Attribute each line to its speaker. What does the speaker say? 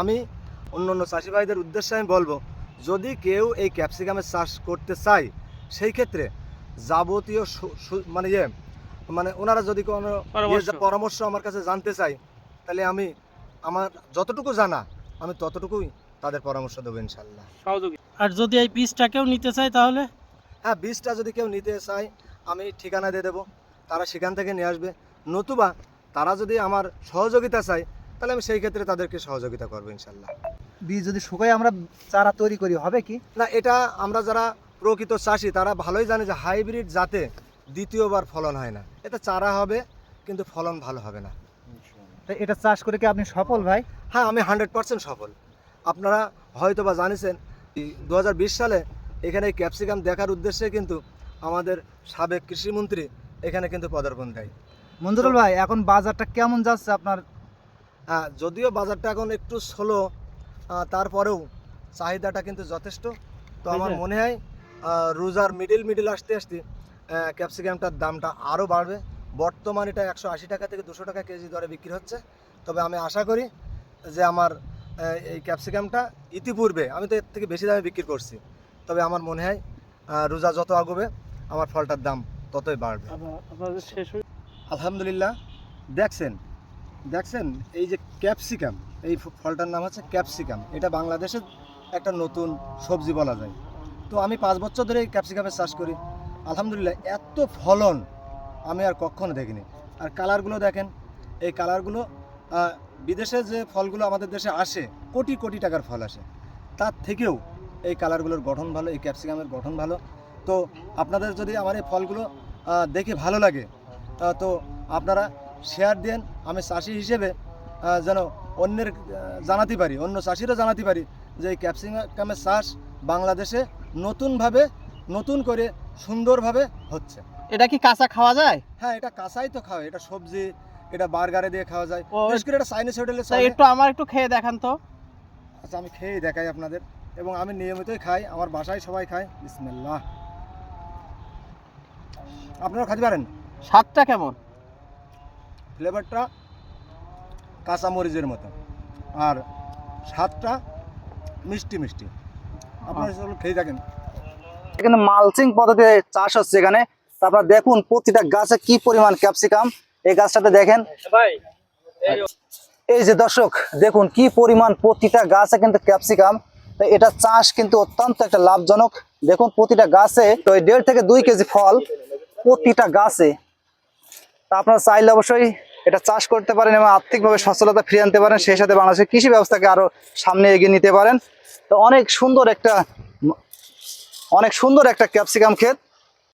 Speaker 1: আমি অন্য অন্য চাষি ভাইদের উদ্দেশ্যে আমি বলব যদি কেউ এই ক্যাপসিকামের চাষ করতে চায় সেই ক্ষেত্রে যাবতীয় মানে ইয়ে মানে ওনারা যদি কোনো ইয়ে
Speaker 2: পরামর্শ।
Speaker 1: আমার কাছে জানতে চাই তাহলে আমি আমার যতটুকু জানা আমি ততটুকুই তাদের পরামর্শ দেবো ইনশাল্লাহ
Speaker 2: সহযোগী। আর যদি এই বীজটা কেউ নিতে চায় তাহলে?
Speaker 1: হ্যাঁ বীজটা যদি কেউ নিতে চায় আমি ঠিকানা দিয়ে দেবো। তারা সেখান থেকে নিয়ে আসবে। নতুবা তারা যদি আমার সহযোগিতা চায় তাহলে আমি সেই ক্ষেত্রে তাদেরকে সহযোগিতা করব ইনশাল্লাহ
Speaker 3: বীজ যদি শুকাই আমরা চারা তৈরি করি হবে কি?
Speaker 1: না এটা আমরা যারা প্রকৃত চাষি তারা ভালোই জানে যে হাইব্রিড জাতে দ্বিতীয়বার ফলন হয় না। এটা চারা হবে কিন্তু ফলন ভালো হবে না।
Speaker 3: তো এটা চাষ করে কি আপনি সফল ভাই?
Speaker 1: হ্যাঁ আমি হান্ড্রেড পার্সেন্ট সফল। আপনারা হয়তো বা জানিছেন দু সালে এখানে ক্যাপসিকাম দেখার উদ্দেশ্যে কিন্তু আমাদের সাবেক কৃষিমন্ত্রী এখানে কিন্তু পদার্পণ দেয়।
Speaker 3: মঞ্জুরুল ভাই এখন বাজারটা কেমন যাচ্ছে আপনার
Speaker 1: যদিও বাজারটা এখন একটু স্লো তারপরেও চাহিদাটা কিন্তু যথেষ্ট। তো আমার মনে হয় রোজার মিডিল মিডিল আসতে আসতে ক্যাপসিকামটার দামটা আরও বাড়বে। বর্তমান এটা একশো আশি টাকা থেকে দুশো টাকা কেজি দরে বিক্রি হচ্ছে। তবে আমি আশা করি যে আমার এই ক্যাপসিকামটা ইতিপূর্বে আমি তো এর থেকে বেশি দামে বিক্রি করছি। তবে আমার মনে হয় রোজা যত আগবে আমার ফলটার দাম ততই বাড়বে।
Speaker 2: হয়ে
Speaker 1: আলহামদুলিল্লাহ। দেখছেন দেখছেন? এই যে ক্যাপসিকাম, এই ফলটার নাম হচ্ছে ক্যাপসিকাম। এটা বাংলাদেশের একটা নতুন সবজি বলা যায়। তো আমি পাঁচ বছর ধরে এই ক্যাপসিকামের চাষ করি। আলহামদুলিল্লাহ, এত ফলন আমি আর কখনো দেখিনি। আর কালারগুলো দেখেন, এই কালারগুলো বিদেশে যে ফলগুলো আমাদের দেশে আসে, কোটি কোটি টাকার ফল আসে। তার থেকেও এই কালারগুলোর গঠন ভালো, এই ক্যাপসিকামের গঠন ভালো। তো আপনাদের যদি আমার এই ফলগুলো দেখে ভালো লাগে তো আপনারা শেয়ার দেন আমি চাষি হিসেবে যেন অন্যের জানাতে পারি অন্য চাষিরও জানাতে পারি যে এই ক্যাপসিকামের চাষ বাংলাদেশে নতুনভাবে নতুন করে সুন্দরভাবে হচ্ছে।
Speaker 2: এটা কি কাঁচা খাওয়া যায়?
Speaker 1: হ্যাঁ এটা কাঁচাই তো খাওয়া এটা সবজি এটা বার্গারে দিয়ে খাওয়া যায়। বিশেষ করে এটা চাইনিজ হোটেলে
Speaker 2: একটু আমার একটু খেয়ে দেখান তো।
Speaker 1: আচ্ছা আমি খেয়েই দেখাই আপনাদের এবং আমি নিয়মিতই খাই আমার বাসায় সবাই খায়। বিসমিল্লাহ। আপনারা খাতে পারেন?
Speaker 2: স্বাদটা কেমন?
Speaker 1: ফ্লেভারটা কাঁচা মরিচের মতো আর স্বাদটা মিষ্টি মিষ্টি। আপনারা সেগুলো খেয়ে থাকেন।
Speaker 3: এখানে মালচিং পদ্ধতিতে চাষ হচ্ছে এখানে। তারপর দেখুন প্রতিটা গাছে কি পরিমাণ ক্যাপসিকাম। এই গাছটাতে দেখেন।
Speaker 2: ভাই
Speaker 3: এই যে দর্শক দেখুন কি পরিমাণ প্রতিটা গাছে কিন্তু ক্যাপসিকাম। এটা চাষ কিন্তু অত্যন্ত একটা লাভজনক। দেখুন প্রতিটা গাছে তো এই দেড় থেকে দুই কেজি ফল প্রতিটা গাছে। তা আপনারা চাইলে অবশ্যই এটা চাষ করতে পারেন এবং আর্থিকভাবে সচ্ছলতা ফিরিয়ে আনতে পারেন, সেই সাথে বাংলাদেশের কৃষি ব্যবস্থাকে আরও সামনে এগিয়ে নিতে পারেন। তো অনেক সুন্দর একটা, অনেক সুন্দর একটা ক্যাপসিকাম ক্ষেত।